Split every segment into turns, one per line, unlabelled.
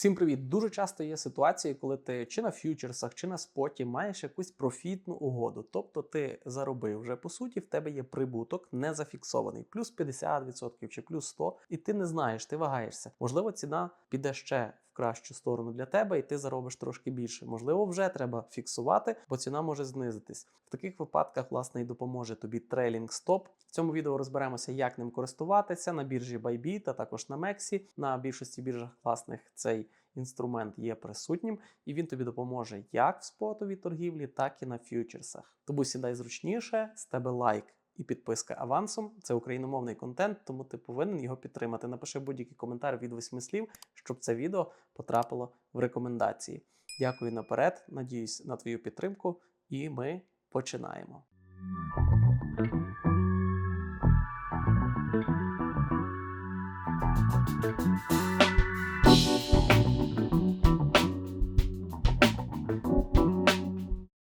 Всім привіт! Дуже часто є ситуації, коли ти чи на фьючерсах, чи на споті маєш якусь профітну угоду. Тобто ти заробив вже по суті, в тебе є прибуток не зафіксований, плюс 50% чи плюс 100%, і ти не знаєш, ти вагаєшся. Можливо, ціна піде ще в кращу сторону для тебе, і ти заробиш трошки більше. Можливо, вже треба фіксувати, бо ціна може знизитись. В таких випадках, власне, і допоможе тобі трейлінг стоп. В цьому відео розберемося, як ним користуватися на біржі Bybit, а також на Мексі. На більшості біржах класних цей інструмент є присутнім, і він тобі допоможе як в спотовій торгівлі, так і на фьючерсах. Тому сідай зручніше, з тебе лайк. І підписка авансом це україномовний контент, тому ти повинен його підтримати. Напиши будь-який коментар від восьми слів, щоб це відео потрапило в рекомендації. Дякую наперед, надіюсь на твою підтримку, і ми починаємо.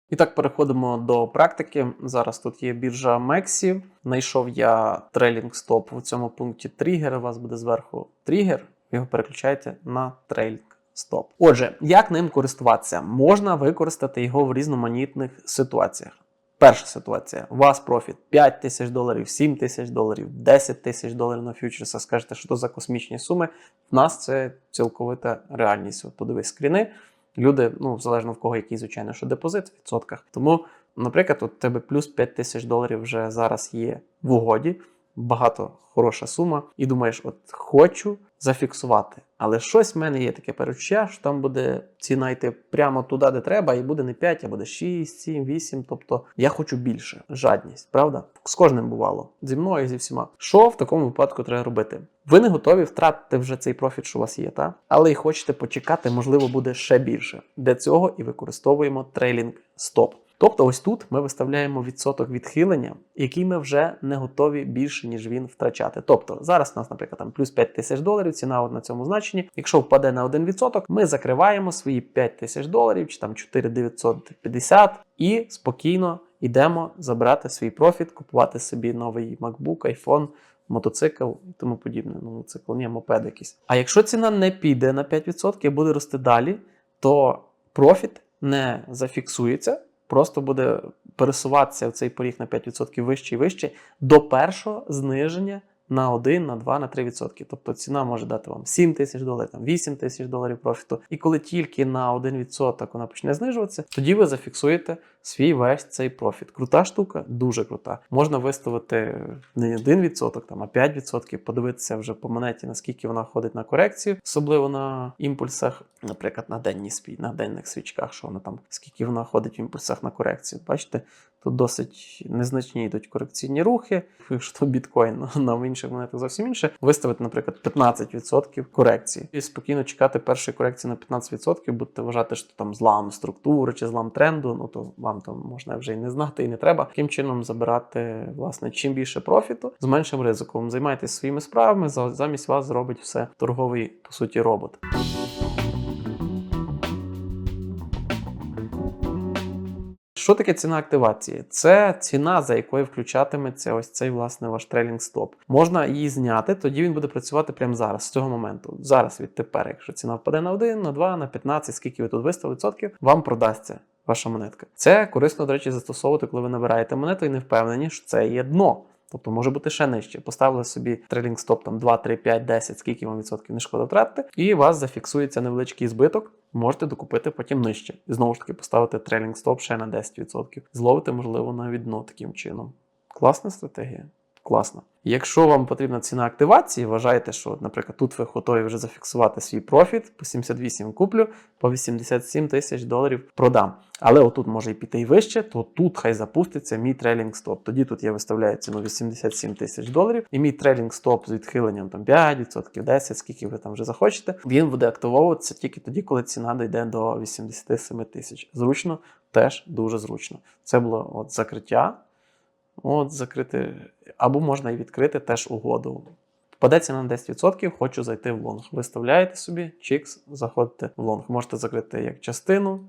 І так переходимо до практики. Зараз тут є біржа Мексі. Знайшов я трейлінг стоп у цьому пункті тригер. У вас буде зверху тригер. Його переключаєте на трейлінг стоп. Отже, як ним користуватися? Можна використати його в різноманітних ситуаціях. Перша ситуація: у вас профіт 5 тисяч доларів, 7 тисяч доларів, 10 тисяч доларів на фьючерсах. Скажете, що то за космічні суми. В нас це цілковита реальність. От подивись скріни. Люди, ну залежно в кого який, звичайно, що депозит в відсотках. Тому, наприклад, у тебе плюс 5 тисяч доларів вже зараз є в угоді. Багато хороша сума, і думаєш, от хочу зафіксувати. Але щось в мене є таке перечуття, що там буде ціна йти прямо туди, де треба, і буде не 5, а буде 6, 7, 8. Тобто я хочу більше. Жадність, правда? З кожним бувало. Зі мною зі всіма. Що в такому випадку треба робити? Ви не готові втратити вже цей профіт, що у вас є, та? але і хочете почекати, можливо, буде ще більше. Для цього і використовуємо трейлінг стоп. Тобто, ось тут ми виставляємо відсоток відхилення, який ми вже не готові більше, ніж він втрачати. Тобто, зараз у нас, наприклад, там плюс 5 тисяч доларів, ціна от на цьому значенні. Якщо впаде на 1%, ми закриваємо свої 5 тисяч доларів чи там 4950 і спокійно йдемо забирати свій профіт, купувати собі новий MacBook, iPhone. Мотоцикл і тому подібне. Ну, мотоцикл, ні, мопед якийсь. А якщо ціна не піде на 5% і буде рости далі, то профіт не зафіксується, просто буде пересуватися в цей поріг на 5% вище і вище до першого зниження на 1, на 2, на 3%. Тобто ціна може дати вам 7 тисяч доларів, там 8 тисяч доларів профіту. І коли тільки на 1% вона почне знижуватися, тоді ви зафіксуєте свій весь цей профіт. Крута штука, дуже крута. Можна виставити не 1%, там, а 5%, подивитися вже по монеті, наскільки вона ходить на корекцію, особливо на імпульсах, наприклад, на денній свій, на денних свічках, що вона там, скільки вона ходить в імпульсах на корекцію. Бачите? Тут досить незначні йдуть корекційні рухи. Якщо біткоін на інших монетах зовсім інше, виставити, наприклад, 15% корекції. І спокійно чекати першої корекції на 15%, будете вважати, що там злам структури чи злам тренду, ну то вам там можна вже і не знати, і не треба. Таким чином забирати, власне, чим більше профіту, з меншим ризиком. Займайтеся своїми справами, замість вас зробить все торговий, по суті, робот. Що таке ціна активації? Це ціна, за якою включатиметься ось цей власне ваш трейлінг стоп. Можна її зняти, тоді він буде працювати прямо зараз, з цього моменту. Зараз відтепер, якщо ціна впаде на 1, на 2, на 15, скільки ви тут виставили відсотків, вам продасться ваша монетка. Це корисно, до речі, застосовувати, коли ви набираєте монету і не впевнені, що це є дно. Тобто може бути ще нижче. Поставили собі трейлінг стоп там 2, 3, 5, 10, скільки вам відсотків не шкода втратити, і у вас зафіксується невеличкий збиток. Можете докупити потім нижче. І знову ж таки поставити трейлінг стоп ще на 10%. Зловити, можливо, навіть дно таким чином. Класна стратегія. Класно. Якщо вам потрібна ціна активації, вважайте, що, наприклад, тут ви готові вже зафіксувати свій профіт, по 78 куплю, по 87 тисяч доларів продам. Але отут може і піти і вище, то тут хай запуститься мій трейлінг стоп. Тоді тут я виставляю ціну 87 тисяч доларів, і мій трейлінг стоп з відхиленням там 5%, 10%, скільки ви там вже захочете, він буде активовуватися тільки тоді, коли ціна дійде до 87 тисяч. Зручно, теж дуже зручно. Це було от закриття. От, закрити, або можна і відкрити теж угоду. Впадеться на 10%, хочу зайти в лонг. Виставляєте собі, чікс, заходите в лонг. Можете закрити як частину,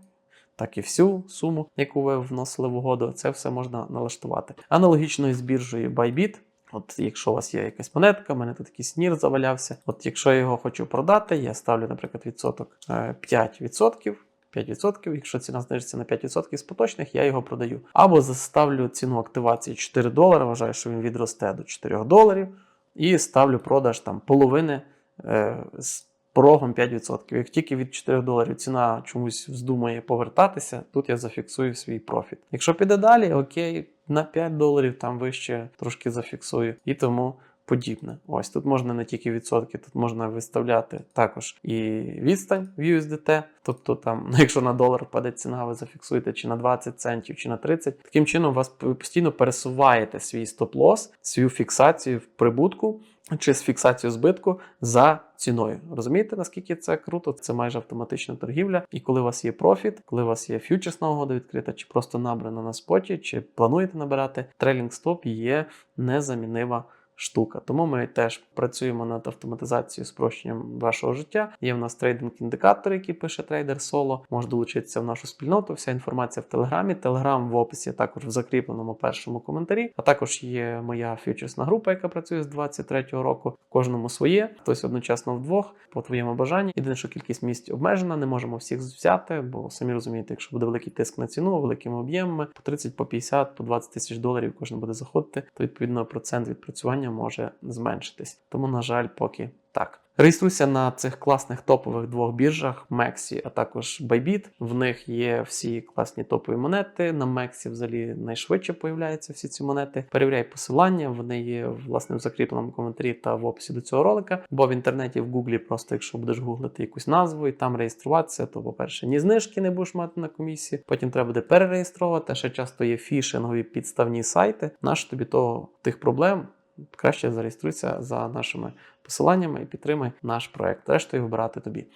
так і всю суму, яку ви вносили в угоду. Це все можна налаштувати. Аналогічно із біржею Bybit. От якщо у вас є якась монетка, в мене тут якийсь нір завалявся. От якщо я його хочу продати, я ставлю, наприклад, відсоток е, 5%. 5%, якщо ціна знижиться на 5% з поточних, я його продаю. Або заставлю ціну активації 4 долари, вважаю, що він відросте до 4 доларів, і ставлю продаж там половини е, з порогом 5%. Як тільки від 4 доларів ціна чомусь вздумає повертатися, тут я зафіксую свій профіт. Якщо піде далі, окей, на 5 доларів там вище трошки зафіксую і тому подібне. Ось тут можна не тільки відсотки, тут можна виставляти також і відстань в USDT. Тобто, там, якщо на долар впаде ціна, ви зафіксуєте чи на 20 центів, чи на 30. Таким чином, вас постійно пересуваєте свій стоп-лос, свою фіксацію в прибутку чи з фіксацією збитку за ціною. Розумієте, наскільки це круто? Це майже автоматична торгівля. І коли у вас є профіт, коли у вас є фьючерсна угода відкрита, чи просто набрана на споті, чи плануєте набирати, трейлінг стоп є незамінива штука. Тому ми теж працюємо над автоматизацією спрощенням вашого життя. Є в нас трейдинг-індикатор, який пише трейдер соло. Може долучитися в нашу спільноту. Вся інформація в телеграмі. Телеграм в описі також в закріпленому першому коментарі. А також є моя фьючерсна група, яка працює з 23-го року. Кожному своє, хтось одночасно вдвох, по твоєму бажанні. Єдине, що кількість місць обмежена, не можемо всіх взяти, бо самі розумієте, якщо буде великий тиск на ціну, великими об'ємами, по 30, по 50, по 20 тисяч доларів кожен буде заходити, то відповідно процент відпрацювання може зменшитись. Тому, на жаль, поки так. Реєструйся на цих класних топових двох біржах Mexi, а також Bybit. В них є всі класні топові монети. На Mexi взагалі найшвидше появляються всі ці монети. Перевіряй посилання, вони є власне в закріпленому коментарі та в описі до цього ролика. Бо в інтернеті в Гуглі, просто якщо будеш гуглити якусь назву і там реєструватися, то, по-перше, ні знижки не будеш мати на комісії. Потім треба буде перереєстровувати. Ще часто є фішингові підставні сайти. Наш тобі того тих проблем. Краще зареєструйся за нашими посиланнями і підтримай наш проект. Рештою вибирати тобі.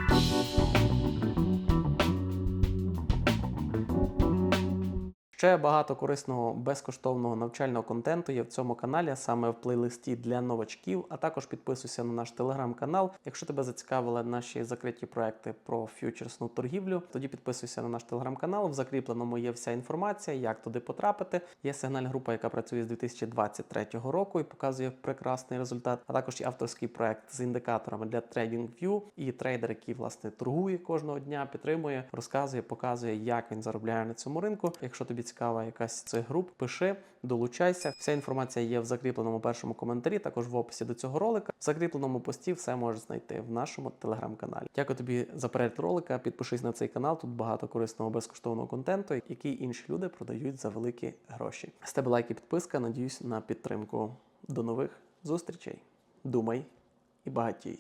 Ще багато корисного безкоштовного навчального контенту є в цьому каналі, саме в плейлисті для новачків. А також підписуйся на наш телеграм-канал. Якщо тебе зацікавили наші закриті проекти про фьючерсну торгівлю, тоді підписуйся на наш телеграм-канал. В закріпленому є вся інформація, як туди потрапити. Є сигнальна група, яка працює з 2023 року і показує прекрасний результат. А також є авторський проект з індикаторами для TradingView і трейдер, який власне торгує кожного дня, підтримує, розказує, показує, як він заробляє на цьому ринку. Якщо тобі цікава якась цих груп, пиши, долучайся. Вся інформація є в закріпленому першому коментарі, також в описі до цього ролика. В закріпленому пості все можеш знайти в нашому телеграм-каналі. Дякую тобі за перегляд ролика. Підпишись на цей канал. Тут багато корисного безкоштовного контенту, який інші люди продають за великі гроші. З лайк і підписка. Надіюсь на підтримку. До нових зустрічей. Думай і багатій.